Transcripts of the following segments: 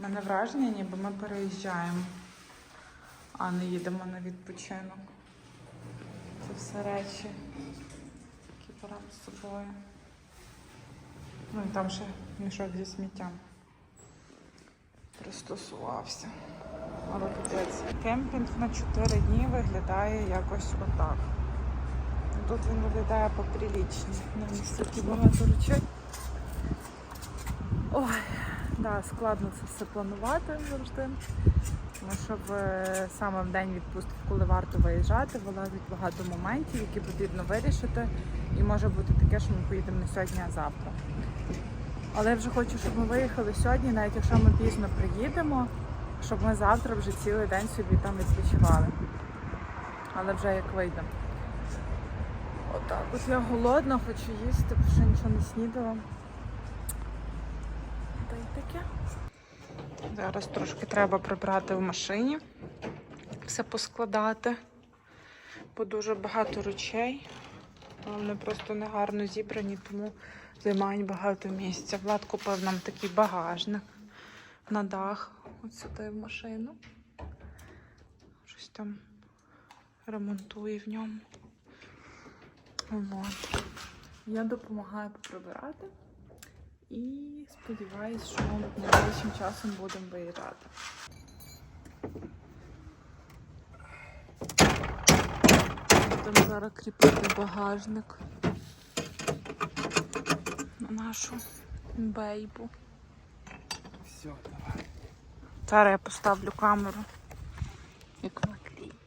Мене враження, ніби ми переїжджаємо, а не їдемо на відпочинок. Це все речі, які беремо з собою. Ну і там ще мішок зі сміттям. Пристосувався. Але капець. Кемпінг на 4 дні виглядає якось отак. Тут він виглядає поприлічніше. На місці багато речей. Ой, да, складно це все планувати завжди. Тому що в е, саме в день відпустки, коли варто виїжджати, вилазить багато моментів, які потрібно вирішити. І може бути таке, що ми поїдемо не сьогодні, а завтра. Але я вже хочу, щоб ми виїхали сьогодні, навіть якщо ми пізно приїдемо, щоб ми завтра вже цілий день собі там відпочивали. Але вже як вийдемо. Отак. От я голодна, хочу їсти, бо ще нічого не снідала. Таке. Зараз трошки треба прибрати в машині, все поскладати, бо дуже багато речей. Вони просто негарно зібрані, тому займають багато місця. Влад купив нам такий багажник на дах, от сюди в машину. Щось там ремонтує в ньому. От. Я допомагаю поприбирати і сподіваюся, що найближчим часом будемо виїжджати. Будемо зараз кріпити багажник на нашу бейбу. Все, давай. Зараз я поставлю камеру. Як на кліп.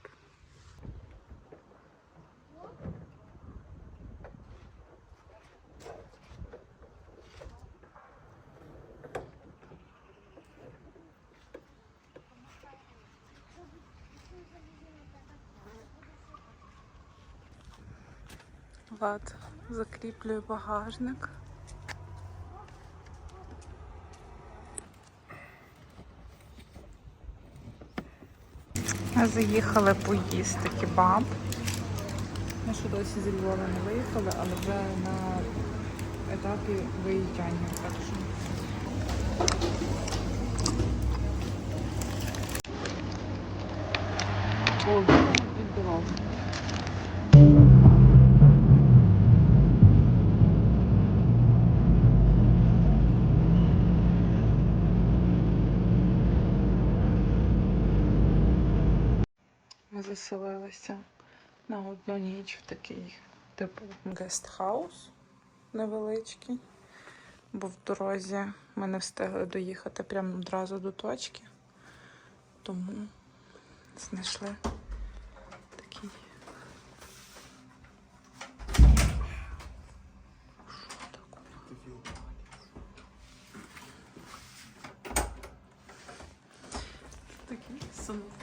Влад закріплює багажник. Ми заїхали поїсти кебаб. Ми ще досі зі Львова не виїхали, але вже на етапі виїжджання. Так що О, заселилися на одну ніч в такий типу гестхаус невеличкий. Бо в дорозі ми не встигли доїхати прямо одразу до точки. Тому знайшли такий. Такий самофуш.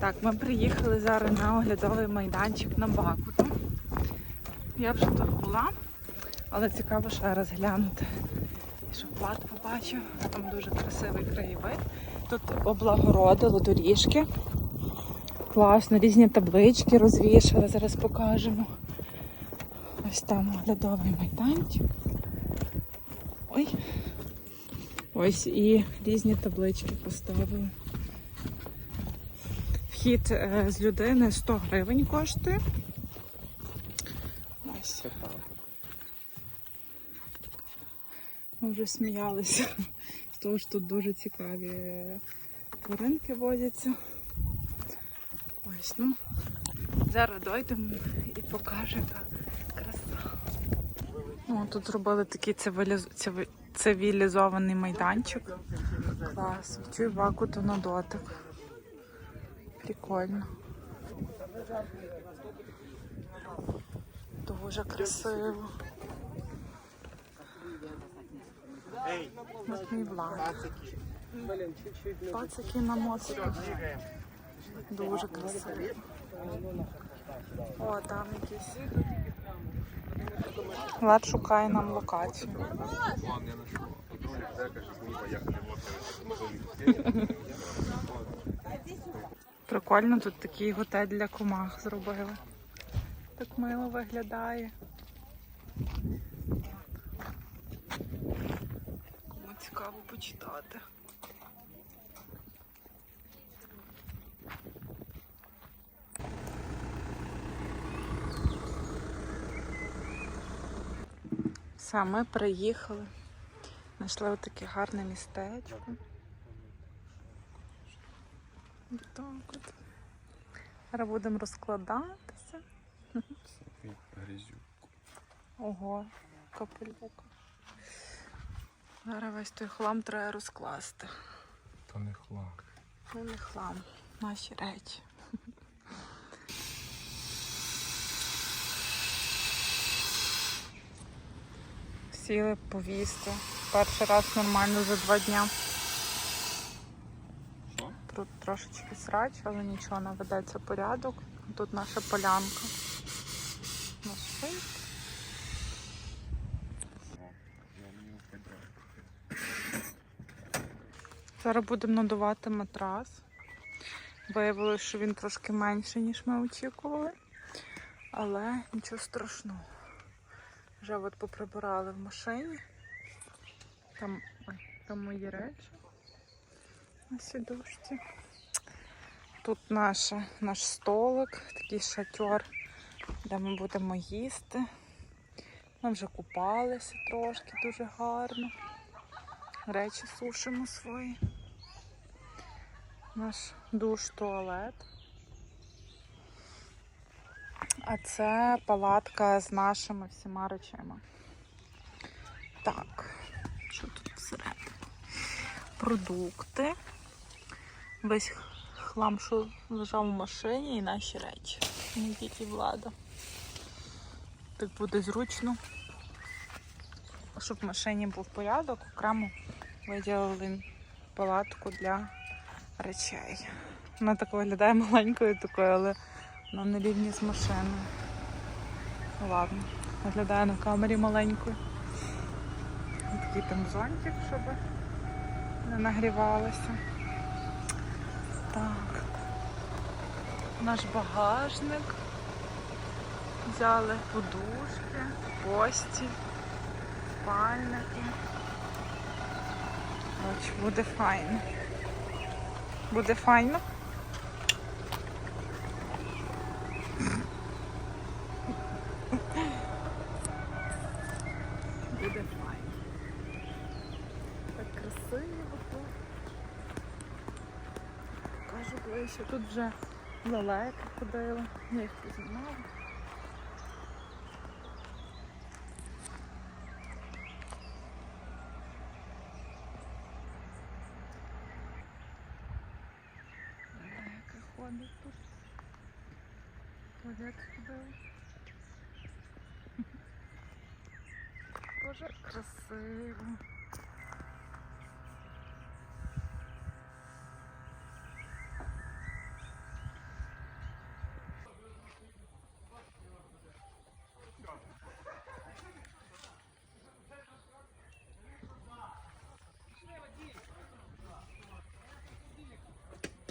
Так, ми приїхали зараз на оглядовий майданчик на Бакуту. Я вже тут була, але цікаво ще раз глянути. Щоб Влад побачив, там дуже красивий краєвид. Тут облагородили доріжки. Класно, різні таблички розвішали, зараз покажемо. Ось там оглядовий майданчик. Ой. Ось і різні таблички поставили. Вхід е, з людини 100 гривень коштує. Ось. Ми вже сміялися того, що тут дуже цікаві е, тваринки водяться. Ось, ну, зараз дойдемо і покажемо краса. О, тут зробили такий цивіліз... цивілізований майданчик. Клас. Чую вакуту на дотик. Прикольно. Дуже красиво. Ось мій влад. Пацики на моциках. Дуже красиво. О, там якісь. Влад шукає нам локацію. Прикольно, тут такий готель для комах зробили. Так мило виглядає. Кому цікаво почитати. Все, ми приїхали. Знайшли отаке гарне містечко. Так от. Зараз будемо розкладатися. Грязюк. Ого, капелюк. Зараз весь той хлам треба розкласти. То не хлам. Ну не хлам, наші речі. Сіли повісти. Перший раз нормально за два дня. Тут трошечки срач, але нічого не ведеться порядок. Тут наша полянка. Зараз будемо надувати матрас. Виявилося, що він трошки менший, ніж ми очікували. Але нічого страшного. Вже от поприбирали в машині. Там, там мої речі на сідушці. Тут наша, наш столик, такий шатер, де ми будемо їсти. Ми вже купалися трошки, дуже гарно. Речі сушимо свої. Наш душ, туалет. А це палатка з нашими всіма речами. Так, що тут всередині? Продукти. Весь хлам, що лежав в машині, і наші речі. Не тільки влада. Так буде зручно. Щоб в машині був порядок, окремо виділили палатку для речей. Вона так виглядає маленькою такою, але вона на рівні з машиною. Ладно, виглядає на камері маленькою. Такий там зонтик, щоб не нагрівалося. Так. Наш багажник. Взяли подушки, постіль, спальники. Коротше, буде файно. Буде файно. Буде файно. Так красиво тут. Покажу ближче. Тут вже лелеки ходили. Я їх познімала. Лелеки ходить тут. Туалет ходили. Дуже красиво.